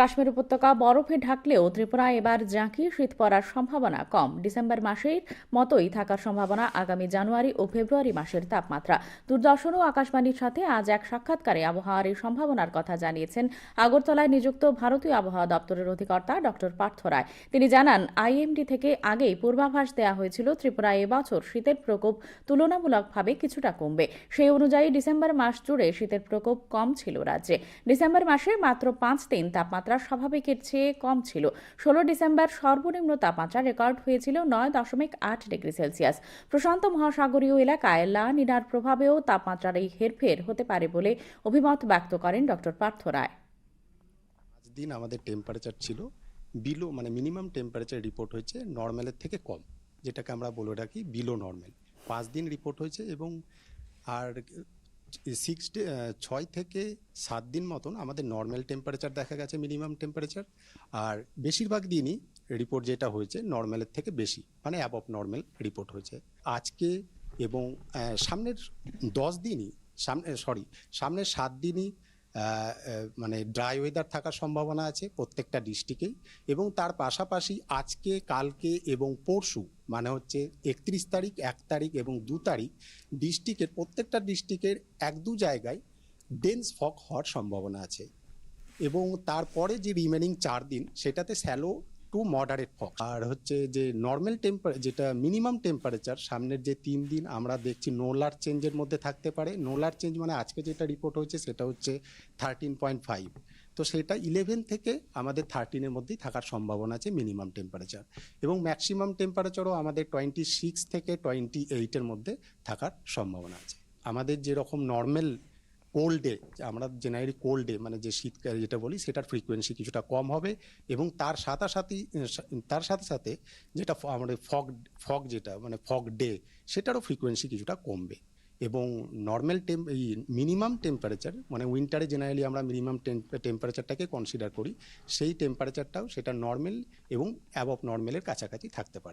কাশ্মীর উপত্যকা বরফে ঢাকলেও ত্রিপুরায় এবার জাঁকি শীত পড়ার সম্ভাবনা কম। ডিসেম্বর মাসের মতোই থাকার সম্ভাবনা আগামী জানুয়ারি ও ফেব্রুয়ারি মাসের তাপমাত্রা। দূরদর্শন ও আকাশবাণীর সাথে আজ এক সাক্ষাৎকারে আবহাওয়ার এই সম্ভাবনার কথা জানিয়েছেন আগরতলায় নিযুক্ত ভারতীয় আবহাওয়া দপ্তরের অধিকর্তা ডক্টর পার্থ রায়। তিনি জানান, আইএমডি থেকে আগেই পূর্বাভাস দেওয়া হয়েছিল ত্রিপুরায় এবছর শীতের প্রকোপ তুলনামূলকভাবে কিছুটা কমবে। সেই অনুযায়ী ডিসেম্বর মাস জুড়ে শীতের প্রকোপ কম ছিল রাজ্যে। ডিসেম্বর মাসে মাত্র পাঁচ দিন তাপমাত্রা স্বাভাবিকের চেয়ে কম ছিল। ষোলো ডিসেম্বর সর্বনিম্ন তাপমাত্রা রেকর্ড হয়েছিল নয় দশমিক আট ডিগ্রি সেলসিয়াস। প্রশান্ত মহাসাগরীয় এলাকায় লা নিনার প্রভাবেও তাপমাত্রার এই হেরফের হতে পারে বলে অভিমত ব্যক্ত করেন ডক্টর পার্থ রায়। দিন আমাদের টেম্পারেচার ছিল বিলো মানে মিনিমাম টেম্পারেচার রিপোর্ট হয়েছে নর্মালের থেকে কম, যেটাকে আমরা বলে রাখি বিলো নর্মাল পাঁচ দিন রিপোর্ট হয়েছে এবং আর সিক্স ডে ছয় থেকে সাত দিন মতন আমাদের নর্মাল টেম্পারেচার দেখা গেছে মিনিমাম টেম্পারেচার আর বেশিরভাগ দিনই রিপোর্ট যেটা হয়েছে নর্মালের থেকে বেশি মানে অ্যাবভ নর্মাল রিপোর্ট হয়েছে। আজকে এবং সামনের দশ দিনই, সামনে সরি সামনের সাত দিনই মানে ড্রাই ওয়েদার থাকার সম্ভাবনা আছে প্রত্যেকটা ডিস্ট্রিক্টেই এবং তার পাশাপাশি আজকে, কালকে এবং পরশু মানে হচ্ছে একত্রিশ তারিখ, এক তারিখ এবং দু তারিখ ডিস্ট্রিক্টের প্রত্যেকটা ডিস্ট্রিক্টের এক দু জায়গায় ডেন্স ফক হওয়ার সম্ভাবনা আছে এবং তারপরে যে রিমেনিং চার দিন, সেটাতে স্যালো টু মডারেট ফগ আর হচ্ছে যে নর্মাল টেম্পার যেটা মিনিমাম টেম্পারেচার সামনের যে তিন দিন আমরা দেখছি নোলার চেঞ্জের মধ্যে থাকতে পারে। নোলার চেঞ্জ মানে আজকে যেটা রিপোর্ট হয়েছে সেটা হচ্ছে থার্টিন পয়েন্ট ফাইভ তো সেটা ইলেভেন থেকে আমাদের থার্টিনের মধ্যেই থাকার সম্ভাবনা আছে মিনিমাম টেম্পারেচার এবং ম্যাক্সিমাম টেম্পারেচারও আমাদের টোয়েন্টি সিক্স থেকে টোয়েন্টি এইটের মধ্যে থাকার সম্ভাবনা আছে। আমাদের যেরকম নর্মাল কোল্ড ডে আমরা জেনারেলি কোল্ড ডে মানে যে শীতকাল যেটা বলি, সেটার ফ্রিকোয়েন্সি কিছুটা কম হবে এবং তার সাথে তার সাথে সাথে যেটা আমাদের ফগ ফগ যেটা মানে ফগ ডে সেটারও ফ্রিকোয়েন্সি কিছুটা কমবে। এবং নর্মাল টেম্প এই মিনিমাম টেম্পারেচার মানে উইন্টারে জেনারেলি আমরা মিনিমাম টেম্পারেচারটাকে কনসিডার করি, সেই টেম্পারেচারটাও সেটা নর্মাল এবং অ্যাবভ নর্মালের কাছাকাছি থাকতে পারে।